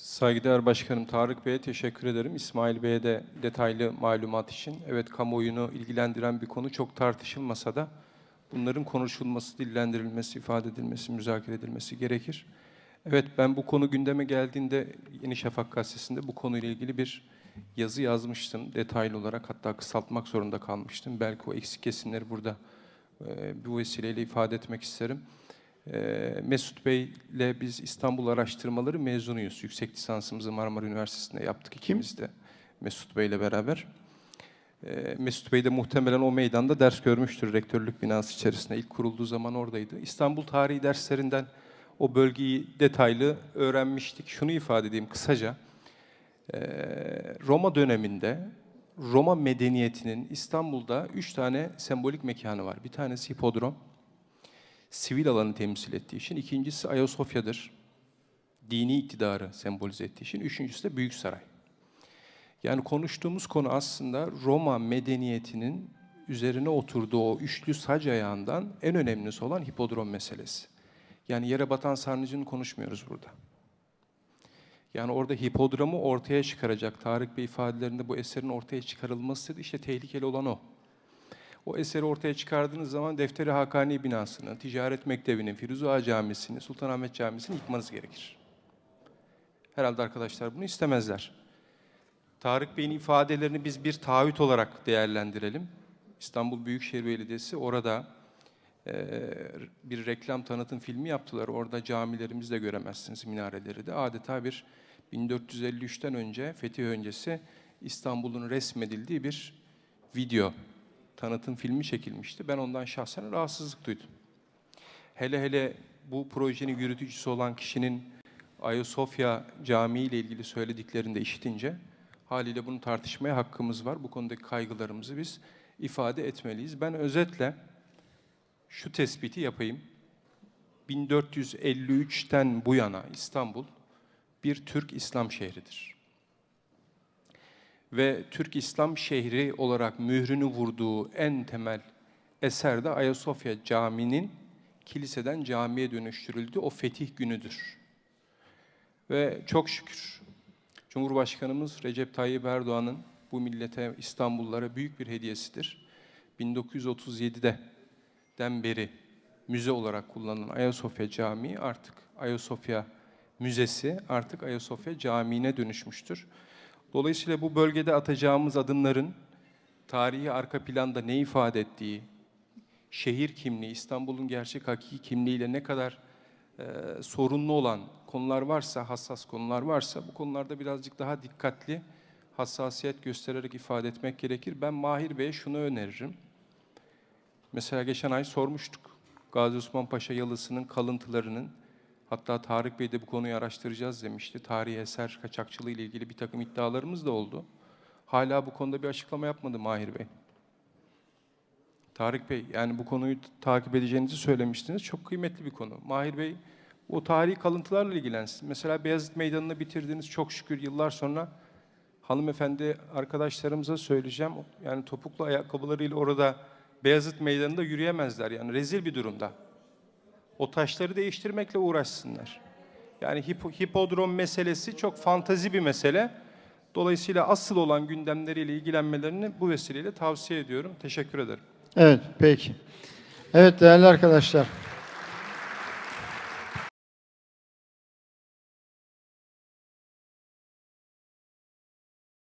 Saygıdeğer Başkanım Tarık Bey'e teşekkür ederim. İsmail Bey'e de detaylı malumat için. Evet kamuoyunu ilgilendiren bir konu çok tartışılmasa da bunların konuşulması, dillendirilmesi, ifade edilmesi, müzakere edilmesi gerekir. Evet ben bu konu gündeme geldiğinde Yeni Şafak gazetesinde bu konuyla ilgili bir yazı yazmıştım detaylı olarak hatta kısaltmak zorunda kalmıştım. Belki o eksik kesimleri burada bu vesileyle ifade etmek isterim. Ee, Mesut Bey ile biz İstanbul Araştırmaları mezunuyuz. Yüksek lisansımızı Marmara Üniversitesi'nde yaptık ikimiz de Mesut Bey ile beraber. Ee, Mesut Bey de muhtemelen o meydanda ders görmüştür rektörlük binası içerisinde. İlk kurulduğu zaman oradaydı. İstanbul tarihi derslerinden o bölgeyi detaylı öğrenmiştik. Şunu ifade edeyim kısaca. Ee, Roma döneminde Roma medeniyetinin İstanbul'da üç tane sembolik mekanı var. Bir tanesi hipodrom, sivil alanı temsil ettiği için. İkincisi Ayasofya'dır. Dini iktidarı sembolize ettiği için. Üçüncüsü de Büyük Saray. Yani konuştuğumuz konu aslında Roma medeniyetinin üzerine oturduğu o üçlü sac ayağından en önemlisi olan hipodrom meselesi. Yani yere batan sarnıcını konuşmuyoruz burada. Yani orada hipodromu ortaya çıkaracak Tarık Bey ifadelerinde bu eserin ortaya çıkarılması işte tehlikeli olan o. O eseri ortaya çıkardığınız zaman Defteri Hakani binasını, Ticaret Mektebi'nin, Firuze Ağa Camisi'ni, Sultanahmet Camisi'ni yıkmanız gerekir. Herhalde arkadaşlar bunu istemezler. Tarık Bey'in ifadelerini biz bir taahhüt olarak değerlendirelim. İstanbul Büyükşehir Belediyesi orada eee, bir reklam tanıtım filmi yaptılar. Orada camilerimizi de göremezsiniz, minareleri de. Adeta bir 1453'ten önce, fetih öncesi İstanbul'un resmedildiği bir video tanıtım filmi çekilmişti. Ben ondan şahsen rahatsızlık duydum. Hele hele bu projenin yürütücüsü olan kişinin Ayasofya Camii ile ilgili söylediklerini de işitince haliyle bunu tartışmaya hakkımız var. Bu konudaki kaygılarımızı biz ifade etmeliyiz. Ben özetle şu tespiti yapayım. 1453'ten bu yana İstanbul bir Türk İslam şehridir ve Türk İslam şehri olarak mührünü vurduğu en temel eser de Ayasofya Camii'nin kiliseden camiye dönüştürüldüğü o fetih günüdür. Ve çok şükür Cumhurbaşkanımız Recep Tayyip Erdoğan'ın bu millete, İstanbullulara büyük bir hediyesidir. 1937'de den beri müze olarak kullanılan Ayasofya Camii artık Ayasofya Müzesi artık Ayasofya Camii'ne dönüşmüştür. Dolayısıyla bu bölgede atacağımız adımların tarihi arka planda ne ifade ettiği, şehir kimliği, İstanbul'un gerçek hakiki kimliğiyle ne kadar e, sorunlu olan konular varsa, hassas konular varsa bu konularda birazcık daha dikkatli, hassasiyet göstererek ifade etmek gerekir. Ben Mahir Bey'e şunu öneririm. Mesela geçen ay sormuştuk. Gazi Osman Paşa yalısının kalıntılarının Hatta Tarık Bey de bu konuyu araştıracağız demişti. Tarihi eser kaçakçılığı ile ilgili bir takım iddialarımız da oldu. Hala bu konuda bir açıklama yapmadı Mahir Bey. Tarık Bey, yani bu konuyu takip edeceğinizi söylemiştiniz. Çok kıymetli bir konu. Mahir Bey, o tarihi kalıntılarla ilgilensin. Mesela Beyazıt Meydanı'nı bitirdiniz çok şükür yıllar sonra. Hanımefendi arkadaşlarımıza söyleyeceğim. Yani topuklu ayakkabılarıyla orada Beyazıt Meydanı'nda yürüyemezler. Yani rezil bir durumda o taşları değiştirmekle uğraşsınlar. Yani hipo, hipodrom meselesi çok fantazi bir mesele. Dolayısıyla asıl olan gündemleriyle ilgilenmelerini bu vesileyle tavsiye ediyorum. Teşekkür ederim. Evet, peki. Evet değerli arkadaşlar.